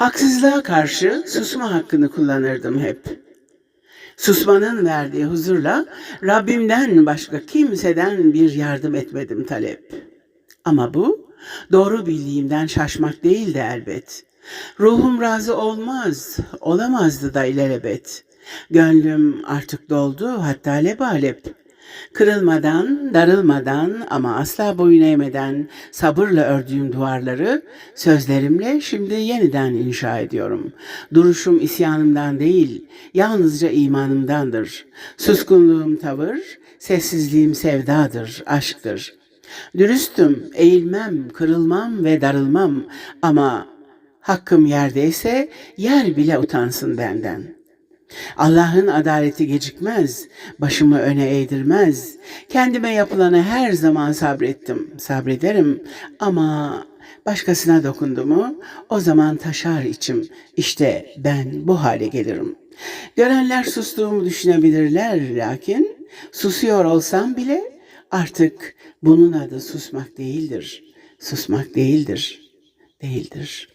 Haksızlığa karşı susma hakkını kullanırdım hep. Susmanın verdiği huzurla Rabbimden başka kimseden bir yardım etmedim talep. Ama bu doğru bildiğimden şaşmak değildi elbet. Ruhum razı olmaz, olamazdı da ilelebet. Gönlüm artık doldu hatta lebalep. Kırılmadan, darılmadan ama asla boyun eğmeden sabırla ördüğüm duvarları sözlerimle şimdi yeniden inşa ediyorum. Duruşum isyanımdan değil, yalnızca imanımdandır. Suskunluğum tavır, sessizliğim sevdadır, aşktır. Dürüstüm, eğilmem, kırılmam ve darılmam ama hakkım yerdeyse yer bile utansın benden.'' Allah'ın adaleti gecikmez, başımı öne eğdirmez. Kendime yapılanı her zaman sabrettim, sabrederim ama başkasına dokundu mu o zaman taşar içim. İşte ben bu hale gelirim. Görenler sustuğumu düşünebilirler lakin susuyor olsam bile artık bunun adı susmak değildir. Susmak değildir, değildir.